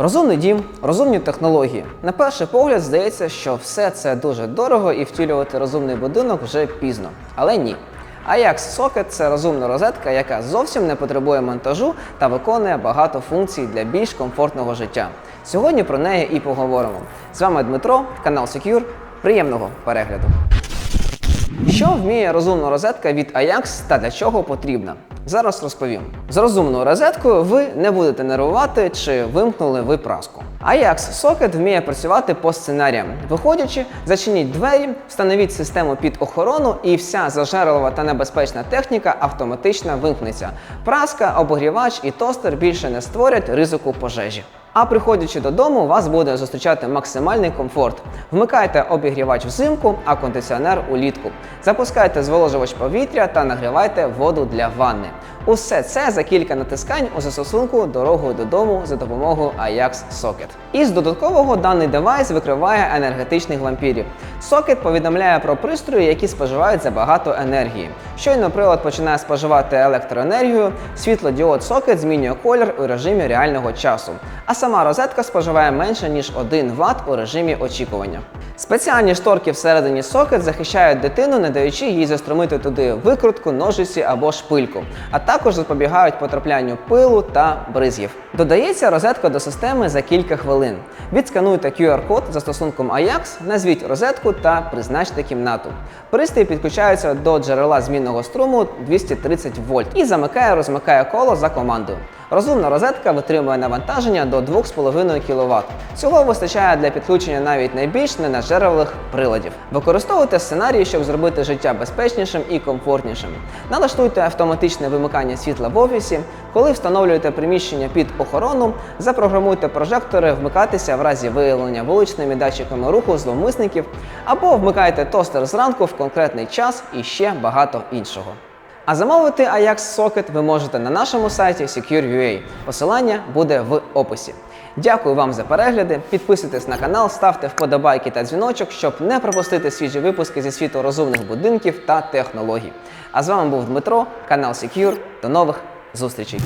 Розумний дім, розумні технології. На перший погляд здається, що все це дуже дорого і втілювати розумний будинок вже пізно. Але ні. Ajax Socket – це розумна розетка, яка зовсім не потребує монтажу та виконує багато функцій для більш комфортного життя. Сьогодні про неї і поговоримо. З вами Дмитро, канал Secure. Приємного перегляду. Що вміє розумна розетка від Ajax та для чого потрібна? Зараз розповім. З розумною розеткою ви не будете нервувати, чи вимкнули ви праску. Ajax Socket вміє працювати по сценаріям. Виходячи, зачиніть двері, встановіть систему під охорону, і вся зажерлива та небезпечна техніка автоматично вимкнеться. Праска, обогрівач і тостер більше не створять ризику пожежі. А приходячи додому, вас буде зустрічати максимальний комфорт. Вмикайте обігрівач взимку, а кондиціонер улітку. Запускайте зволожувач повітря та нагрівайте воду для ванни. Усе це за кілька натискань у застосунку дорогою додому за допомогою Ajax Socket. Із додаткового даний девайс викриває енергетичних вампірів. Socket повідомляє про пристрої, які споживають забагато енергії. Щойно прилад починає споживати електроенергію, світлодіод Socket змінює колір у режимі реального часу. А сама розетка споживає менше ніж 1 Вт у режимі очікування. Спеціальні шторки всередині сокет захищають дитину, не даючи їй заструмити туди викрутку, ножиці або шпильку, а також запобігають потраплянню пилу та бризгів. Додається розетка до системи за кілька хвилин. Відскануйте QR-код застосунком Ajax, назвіть розетку та призначте кімнату. Пристрій підключається до джерела змінного струму 230 вольт і замикає-розмикає коло за командою. Розумна розетка витримує навантаження до 2,5 кВт. Цього вистачає для підключення навіть найбільш ненажерливих приладів. Використовуйте сценарії, щоб зробити життя безпечнішим і комфортнішим. Налаштуйте автоматичне вимикання світла в офісі. Коли встановлюєте приміщення під охорону, запрограмуйте прожектори вмикатися в разі виявлення вуличними датчиками руху зловмисників, або вмикайте тостер зранку в конкретний час і ще багато іншого. А замовити Ajax Socket ви можете на нашому сайті Secure.ua. Посилання буде в описі. Дякую вам за перегляди. Підписуйтесь на канал, ставте вподобайки та дзвіночок, щоб не пропустити свіжі випуски зі світу розумних будинків та технологій. А з вами був Дмитро, канал Secure. До нових зустрічей!